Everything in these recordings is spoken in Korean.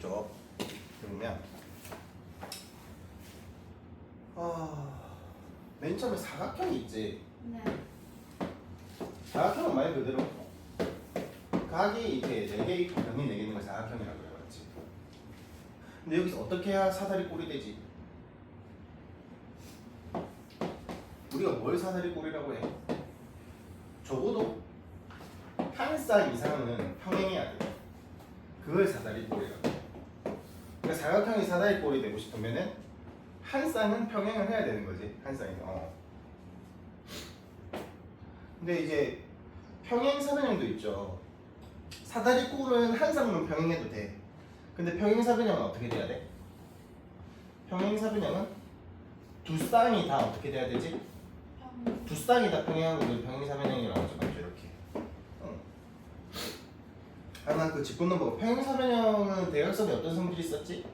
이쪽 그러면 어, 맨 처음에 사각형이 있지 네. 사각형은 말 그대로 각이 이렇게 네개 있고 변이 네개 있는 걸 사각형이라고 그래봤지 근데 여기서 어떻게 해야 사다리 꼴이 되지? 우리가 뭘 사다리 꼴이라고 해? 적어도 한쌍 이상은 평행해야 돼 그걸 사다리 꼴이라고 해. 그러니까 사각형이 사다리 꼴이 되고 싶으면은 한 쌍은 평행을 해야 되는 거지 한 쌍이 어. 근데 이제 평행 사변형도 있죠. 사다리 꼴은 한 쌍만 평행해도 돼. 근데 평행 사변형은 어떻게 돼야 돼? 평행 사변형은 두 쌍이 다 어떻게 돼야 되지? 평. 두 쌍이 다 평행한 거를 평행 사변형이라고 하죠. 맞죠? 이렇게. 어. 하나 그 짚고 넘어가. 평행 사변형은 대각선에 어떤 성질이 있었지?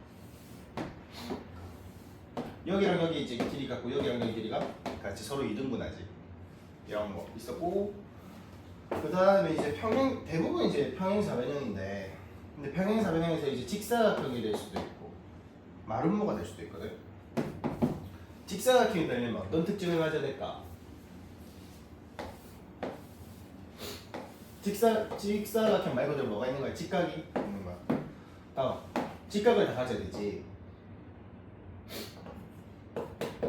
여기랑 여기 이제 길이 같고 여기랑 여기 길이가 같이 서로 이등분하지. 이런 거 있었고 그 다음에 이제 평행 대부분 이제 평행 사변형인데 근데 평행 사변형에서 이제 직사각형이 될 수도 있고 마름모가 될 수도 있거든. 직사각형이 되려면 어떤 특징을 가져야 될까? 직사 직사각형 말 그대로 뭐가 있는 거야? 직각이 있는 거야. 다음 직각을 다 가져야 되지.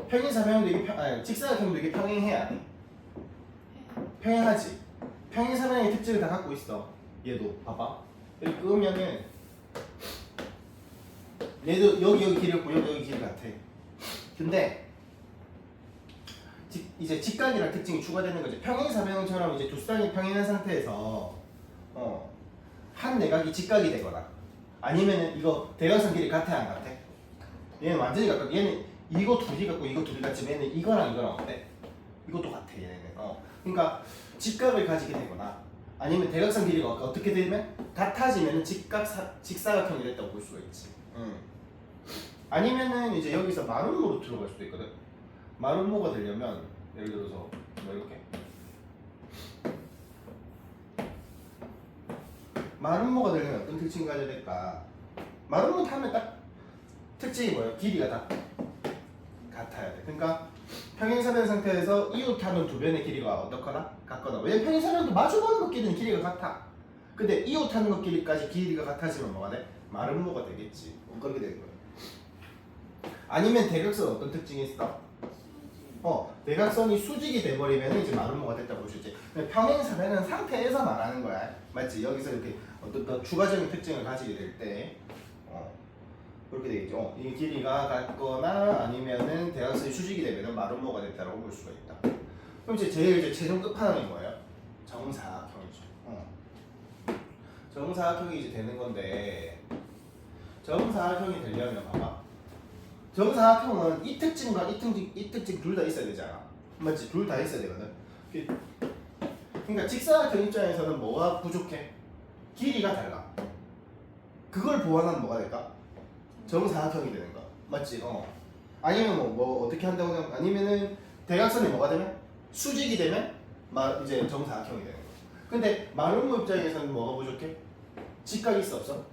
평행 사변형도 이게 평, 아니 직사각형도 이게 평행해야 돼. 평행하지. 평행 사변형의 특징을 다 갖고 있어. 얘도 봐봐. 여기 끄면은 얘도 여기 여기 길이 없고 여기 여기 길이 같아. 근데 직- 이제 직각이랑 특징이 추가되는 거지. 평행 사변형처럼 이제 두 쌍이 평행한 상태에서 어, 한 내각이 직각이 되거나 아니면은 이거 대각선 길이 같아 안 같아? 얘는 완전히 같고 얘는 이거 둘이 같고 이거 둘이 같지만 얘는 이거랑 이거랑 어때? 이것도 같아 얘네는. 어. 그러니까 직각을 가지게 되거나 아니면 대각선 길이가 어떻게 되면 같아지면 직각 사, 직사각형이 됐다고 볼 수가 있지. 음. 아니면은 이제 여기서 마름모로 들어갈 수도 있거든. 마름모가 되려면 예를 들어서 뭐 이렇게 마름모가 되려면 어떤 특징이 가져야 될까? 마름모 타면 딱 특징이 뭐야? 길이가 다 같아야 돼. 그러니까 평행사변 상태에서 이웃하는 두 변의 길이가 어떻거나 같거나 왜냐면 평행사변도 마주보는 것끼리는 길이가 같아. 근데 이웃하는 것끼리까지 길이가 같아지면 뭐가 돼? 마름모가 되겠지. 뭐 그렇게 되는 거야. 아니면 대각선 어떤 특징이 있어? 어, 대각선이 수직이 돼버리면 이제 마름모가 됐다고 볼 수 있지. 평행사변은 상태에서 말하는 거야. 맞지? 여기서 이렇게 어떤 더 추가적인 특징을 가지게 될 때, 어, 그렇게 되겠죠. 어, 이 길이가 같거나 아니면은 대각선이 수직이 되면 마름모가 됐다고 볼 수가 있다. 그럼 이제 제일 이제 최종 끝판왕이 뭐예요? 정사각형이죠. 어. 정사각형이 이제 되는 건데 정사각형이 되려면 봐봐. 정사각형은 이 특징과 이 특징 이 특징 둘 다 있어야 되잖아. 맞지? 둘 다 있어야 되거든. 그- 그러니까 직사각형 입장에서는 뭐가 부족해? 길이가 달라. 그걸 보완하면 뭐가 될까? 정사각형이 되는 거. 맞지? 어. 아니면 뭐, 뭐 어떻게 한다고 하면 아니면은 대각선이 뭐가 되면 수직이 되면 마, 이제 정사각형이 되는 거. 근데 마름모 입장에서는 뭐가 부족해? 직각이 있어 없어?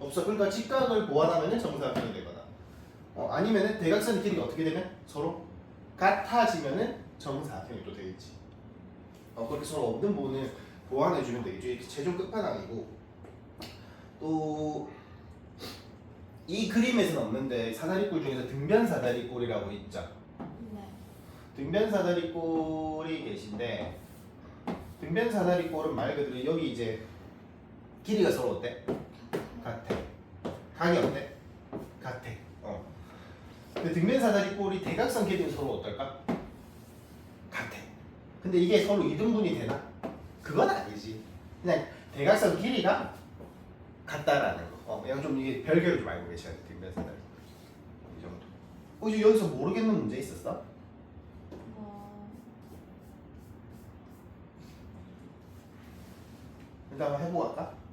없어. 그러니까 직각을 보완하면은 정사각형이 되거나. 어, 아니면은 대각선 길이가 어떻게 되면 서로 같아지면은 정사각형이 또 되겠지. 어, 그렇게 서로 없는 부분을 보완해 주면 되겠죠. 이게 최종 끝판왕이고 또 이 그림에서는 없는데 사다리꼴 중에서 등변 사다리꼴이라고 있죠. 네. 등변 사다리꼴이 계신데 등변 사다리꼴은 말 그대로 여기 이제 길이가 서로 어때? 같아. 각이 어때? 같아. 어. 근데 등변 사다리 꼴이 대각선 길이는 서로 어떨까? 같아. 근데 이게 서로 이등분이 되나? 그건 아니지. 그냥 대각선 길이가 같다라는 거. 어, 그냥 좀 이게 별개로 좀 알고 계셔야 돼. 등변 사다리꼴. 이 정도. 어, 이제 여기서 모르겠는 문제 있었어? 뭐 일단 한번 해보고 갈까?